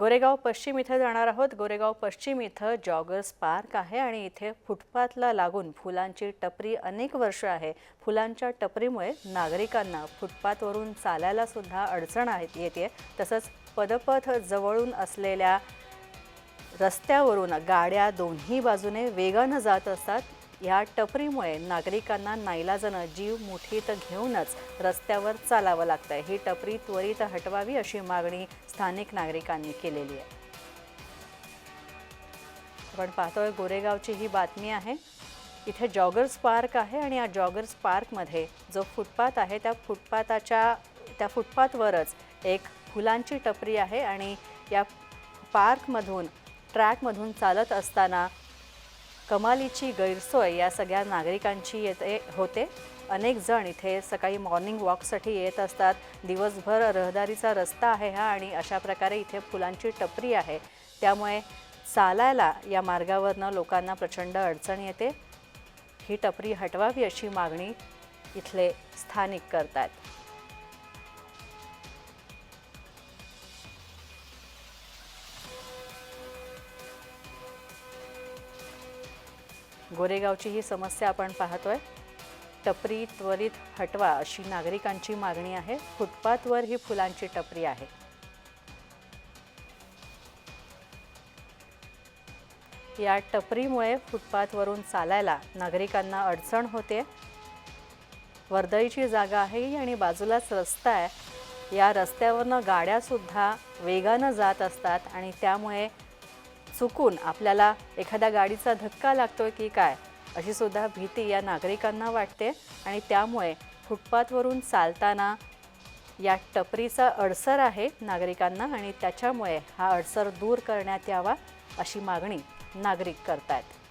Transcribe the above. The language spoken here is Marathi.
गोरेगाव पश्चिम इथे जाणार आहोत. गोरेगाव पश्चिम इथं जॉगर्स पार्क आहे आणि इथे फुटपाथला लागून फुलांची टपरी अनेक वर्ष आहे. फुलांच्या टपरीमुळे नागरिकांना फुटपाथवरून चालायला सुद्धा अडचण येते. तसंच पदपथ जवळून असलेल्या रस्त्यावरून गाड्या दोन्ही बाजूने वेगानं जात असतात. या टपरीमुळे नागरिकांना नाईलाजानं जीव मुठीत घेऊनच रस्त्यावर चालावं लागतंय. ही टपरी त्वरित हटवावी अशी मागणी स्थानिक नागरिकांनी केलेली आहे. आपण पाहतोय गोरेगावची ही बातमी आहे. इथे जॉगर्स पार्क आहे आणि या जॉगर्स पार्कमध्ये जो फुटपाथ आहे त्या फुटपाथाच्या त्या फुटपाथवरच एक फुलांची टपरी आहे आणि या पार्कमधून ट्रॅकमधून चालत असताना कमालीची गैरसोय या सगळ्या नागरिकांची येते होते. अनेक जण इथे सकाळी मॉर्निंग वॉकसाठी येत असतात. दिवसभर रहदारीचा रस्ता आहे हा आणि अशा प्रकारे इथे फुलांची टपरी आहे. त्यामुळे चालायला या मार्गावरनं लोकांना प्रचंड अडचण येते. ही टपरी हटवावी अशी मागणी इथले स्थानिक करतात गोरेगावची ही समस्या आपण पाहतोय. टपरी त्वरित हटवा अशी नागरिकांची मागणी आहे. फुटपाथवर ही फुलांची टपरी आहे. या टपरीमुळे फुटपाथवरून चालायला नागरिकांना अडचण होते. वर्दळीची जागा आहे ही आणि बाजूलाच रस्ता आहे. या रस्त्यावरनं गाड्यासुद्धा वेगानं जात असतात आणि त्यामुळे चुकून आपल्याला एखाद्या गाडीचा धक्का लागतोय की काय अशी सुद्धा भीती या नागरिकांना वाटते आणि त्यामुळे फुटपाथवरून चालताना या टपरीचा अडसर आहे नागरिकांना आणि त्याच्यामुळे हा अडसर दूर करण्यात यावा अशी मागणी नागरिक करत आहेत